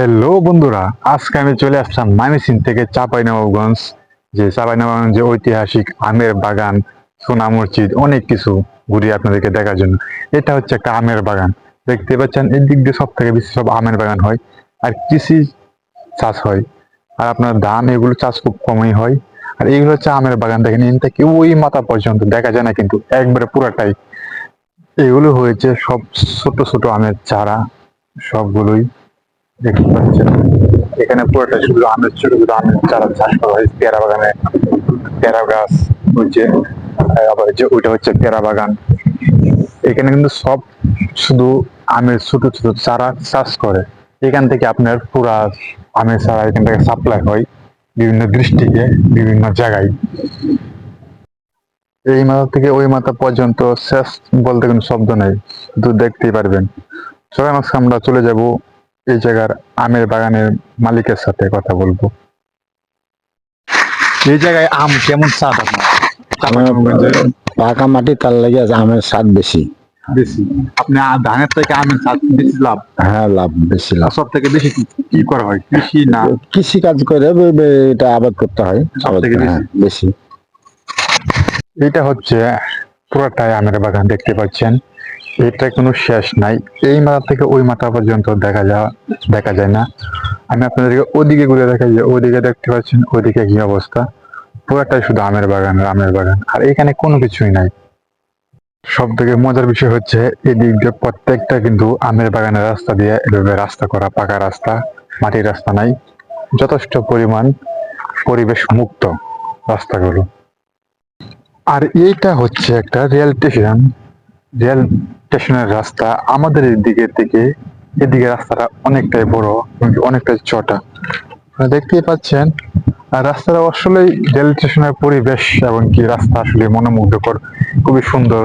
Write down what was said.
Hello বন্ধুরা, আজকে আমি চলে আসলাম মাইমিসিং থেকে চাঁপাইনবাবগঞ্জ, যে চাঁপাইনবাবগঞ্জ যে ঐতিহাসিক আমের বাগান, সোনা মসজিদ, অনেক কিছু ঘুরিয়ে আপনাদেরকে দেখার জন্য। এটা হচ্ছে একটা আমের বাগান। দেখতে পাচ্ছেন এই দিক দিয়ে সব থেকে বেশি সব আমের বাগান হয়, আর কৃষি চাষ হয়। আর আপনার ধান এগুলো চাষ খুব কমই হয়। আর এইগুলো হচ্ছে আমের বাগান, দেখেন এখান থেকে ওই মাথা পর্যন্ত দেখা যায় না, কিন্তু একবারে পুরাটাই। এগুলো হয়েছে সব ছোট ছোট আমের চারা, সবগুলোই। দেখতে পাচ্ছেন। এখানে পুরোটা শুধু আমের ছোট ছোট আমের চারা চাষ করা হয়, পেয়ারা বাগানে। পেয়ারা গাছ হচ্ছে আবার যে ওইটা হচ্ছে পেয়ারা বাগান। এখানে কিন্তু সব শুধু আমের ছোট ছোট চারা চাষ করে। এখান থেকে আপনার পুরা আমের চারা এখান থেকে সাপ্লাই হয় বিভিন্ন দৃষ্টিতে, বিভিন্ন জায়গায়। এই মাথা থেকে ওই মাথা পর্যন্ত শেষ বলতে কোনো শব্দ নেই। শুধু দেখতেই পারবেন। আজকে আমরা চলে যাব এই জায়গার আমের বাগানের মালিকের সাথে কথা বলব। এই জায়গায় আম কেমন স্বাদ আপনার? পাকা মাটি তার লাগে আমের স্বাদ বেশি। বেশি। আপনি ধানের থেকে আমের স্বাদ বেশি লাভ? হ্যাঁ লাভ বেশি লাভ। সব থেকে বেশি কি- করা হয়? কৃষি না? কৃষি কাজ করে এটা আবাদ করতে হয়। সব থেকে বেশি? হ্যাঁ, এটা হচ্ছে পুরোটাই আমের বাগান দেখতে পাচ্ছেন। এটা কোনো শেষ নাই। এই মাথা থেকে ওই মাথা পর্যন্ত দেখা যা, দেখা যায় না। আমি আপনাদেরকে ওদিকে ঘুরে দেখাই যে ওদিকে দেখতে পাচ্ছেন, ওদিকে কি অবস্থা। পুরোটাই শুধু আমের বাগান আমের বাগান। আর এখানে কোনো কিছুই নাই। সব থেকে মজার বিষয় হচ্ছে, এদিক দিয়ে প্রত্যেকটা কিন্তু আমের বাগানের রাস্তা দিয়ে এভাবে রাস্তা করা, পাকা রাস্তা, মাটির রাস্তা নাই। যথেষ্ট পরিমাণ পরিবেশ মুক্ত রাস্তাগুলো। আর এইটা হচ্ছে একটা রেল স্টেশন। রেল স্টেশনের রাস্তা আমাদের এদিকে থেকে এদিকে রাস্তাটা অনেকটাই বড় অনেকটাই চটা দেখতেই পাচ্ছেন রাস্তাটা আসলে রেল স্টেশনের পরিবেশ এবং কি রাস্তা আসলে মনোমুগ্ধকর, খুবই সুন্দর।